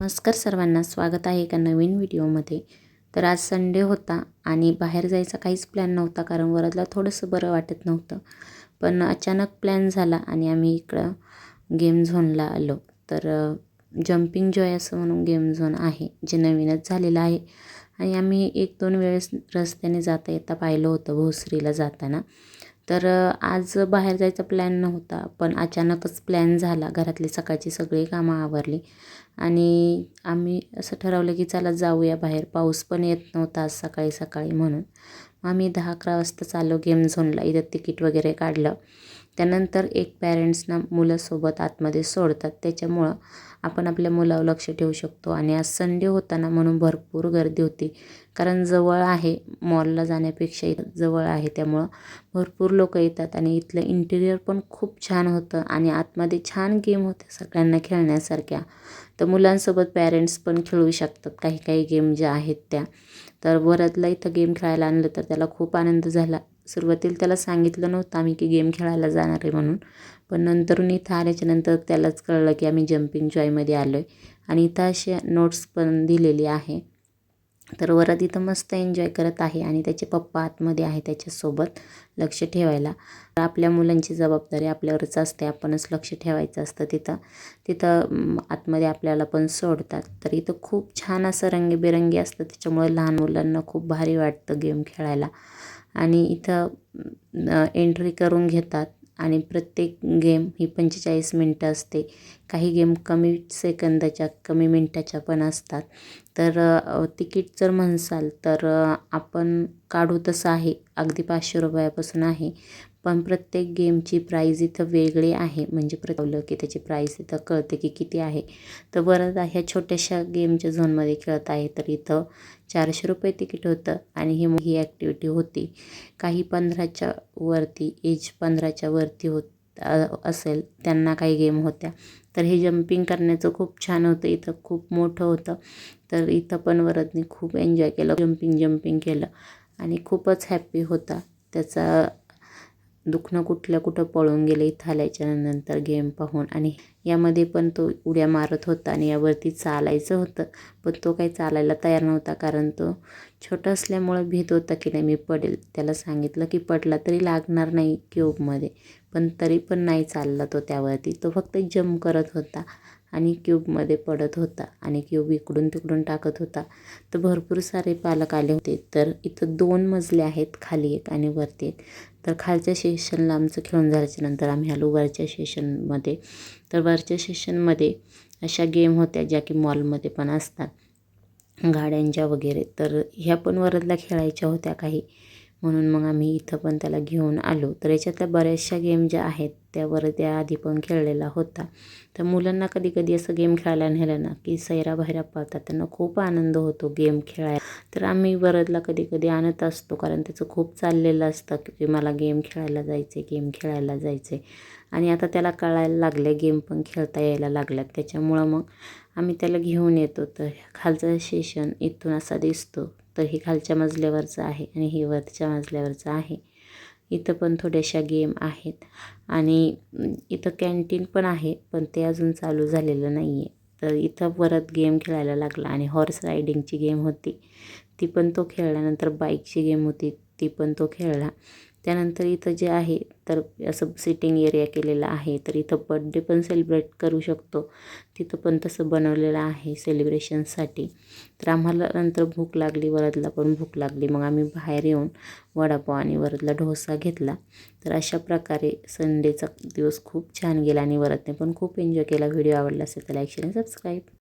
नमस्कार सर्वांना स्वागत आहे एका नवीन व्हिडिओमध्ये. तर आज संडे होता आणि बाहेर जायचा काहीच प्लॅन नव्हता कारण वरदला थोडंसं बरं वाटत नव्हतं. पण अचानक प्लॅन झाला आणि आम्ही इकडं गेम झोनला आलो. तर जम्पिंग जॉय असं म्हणून गेम झोन आहे जे नवीनच झालेलं आहे. आणि आम्ही एक दोन वेळेस रस्त्याने जाता येता पाहिलं होतं भोसरीला जाताना. तर आज बाहेर जायचा प्लॅन नव्हता पण अचानकच प्लॅन झाला. घरातली सकाळची सगळी कामं आवरली आणि आम्ही असं ठरवलं की चला जाऊया बाहेर. पाऊस पण येत नव्हता आज सकाळी सकाळी म्हणून. मग आम्ही दहा अकरा वाजता चालू गेम झोनला. इथं तिकीट वगैरे काढलं. त्यानंतर एक पॅरेंट्सना मुलासोबत आतमध्ये सोडतात. त्याच्यामुळं आपण आपल्या मुलावर लक्ष ठेवू शकतो. आणि आज संडे होताना म्हणून भरपूर गर्दी होती. कारण जवळ आहे मॉलला जाण्यापेक्षा जवळ आहे. त्यामुळं भरपूर लोक येतात. आणि इथलं इंटिरियर पण खूप छान होतं. आणि आतमध्ये छान गेम होत्या सगळ्यांना खेळण्यासारख्या. तर मुलांसोबत पॅरेंट्स पण खेळू शकतात. काही काही गेम ज्या आहेत त्या. तर वरदला इथं गेम खेळायला आणलं तर त्याला खूप आनंद झाला. सुरुवातीला त्याला सांगितलं नव्हतं आम्ही की गेम खेळायला जाणार आहे म्हणून. पण नंतरून इथं आल्याच्यानंतर त्यालाच कळलं की आम्ही जम्पिंग जॉयमध्ये आलो आहे आणि इथं असे नोट्स पण दिलेली आहे. तर वरद इथं मस्त एन्जॉय करत आहे आणि त्याचे पप्पा आतमध्ये आहे त्याच्यासोबत लक्ष ठेवायला. तर आपल्या मुलांची जबाबदारी आपल्यावरच असते आपणच लक्ष ठेवायचं असतं तिथं. तिथं आतमध्ये आपल्याला पण सोडतात. तर इथं खूप छान असं रंगीबेरंगी असतं. त्याच्यामुळे लहान मुलांना खूप भारी वाटतं गेम खेळायला. आणि इथं एंट्री करून घेतात. आणि प्रत्येक गेम ही पंचेचाळीस मिनटं असते. काही गेम कमी सेकंदाच्या कमी मिनटाच्या पण असतात. तर तिकीट जर म्हणसाल तर आपण काढू तसं आहे. अगदी पाचशे रुपयापासून आहे. पण प्रत्येक गेमची प्राईज इथं वेगळी आहे. म्हणजे प्रतवलं की त्याची प्राईस इथं कळते की किती आहे. तर बरंच ह्या छोट्याशा गेमच्या झोनमध्ये खेळत आहे. तर इथं चारशे रुपये तिकीट होतं आणि ही ही ॲक्टिव्हिटी होती. काही पंधराच्या वरती एज पंधराच्या वरती होत. असेल त्यांना काही गेम होत्या. तर हे जम्पिंग करण्याचं खूप छान होतं. इथं खूप मोठं होतं. तर इथं पण वरदनी खूप एन्जॉय केलं. जम्पिंग जम्पिंग केलं. आणि खूपच हॅप्पी होता. त्याचा दुखणं कुठल्या कुठं पळून गेलं इथं आल्याच्यानंतर गेम पाहून. आणि यामध्ये पण तो उड्या मारत होता आणि यावरती चालायचं होतं पण तो काही चालायला तयार नव्हता कारण तो छोटा असल्यामुळं भीत होता की नाही मी पडेल. त्याला सांगितलं की पडला तरी लागणार नाही क्यूबमध्ये पण तरी पण नाही चालला तो त्यावरती. तो फक्त जम्प करत होता. आणि क्यूबमध्ये पडत होता आणि क्यूब इकडून तिकडून टाकत होता. तर भरपूर सारे पालक आले होते. तर इथं दोन मजले आहेत खाली एक आणि वरती एक. तर खालच्या सेशनला आमचं खेळून झाल्याच्यानंतर आम्ही आलो वरच्या सेशनमध्ये तर वरच्या सेशनमध्ये अशा गेम होत्या ज्या की मॉलमध्ये पण असतात. गाड्यांच्या वगैरे. तर ह्या पण वरदला खेळायच्या होत्या काही. म्हणून मग आम्ही इथं पण त्याला घेऊन आलो. तर याच्यातल्या बऱ्याचशा गेम ज्या आहेत त्यावर त्या आधी पण खेळलेला होता. तर मुलांना कधी कधी असं गेम खेळायला नेलं ना की सैरा भैरा पाहतात त्यांना खूप आनंद होतो गेम खेळायला. तर आम्ही वरदला कधी कधी आणत असतो कारण त्याचं खूप चाललेलं असतं की मला गेम खेळायला जायचं आहे गेम खेळायला जायचं आहे आणि आता त्याला कळायला लागले गेम पण खेळता यायला लागल्यात. त्याच्यामुळं मग आम्ही त्याला घेऊन येतो. तर खालचं सेशन इथून असा दिसतो. तर हे खालच्या मजल्यावरचं आहे आणि हे वरच्या मजल्यावरचं आहे. इथं पण थोड्याशा गेम आहेत आणि इथं कॅन्टीन पण आहे पण ते अजून चालू झालेलं नाही आहे तर इथं परत गेम खेळायला लागला आणि हॉर्स रायडिंगची गेम होती. ती पण तो खेळल्यानंतर बाईकची गेम होती. ती पण तो खेळला. त्यानंतर इथं जे आहे तर असं सिटिंग एरिया केलेला आहे तर इथं बड्डे पण सेलिब्रेट करू शकतो. तिथं पण तसं बनवलेलं आहे सेलिब्रेशनसाठी तर आम्हाला नंतर भूक लागली वरदला पण भूक लागली. मग आम्ही बाहेर येऊन वडापाव आणि वरदला डोसा घेतला. तर अशा प्रकारे संडेचा दिवस खूप छान गेला आणि वरदने पण खूप एन्जॉय केला. व्हिडिओ आवडला असेल तर लाईक शेअर सबस्क्राईब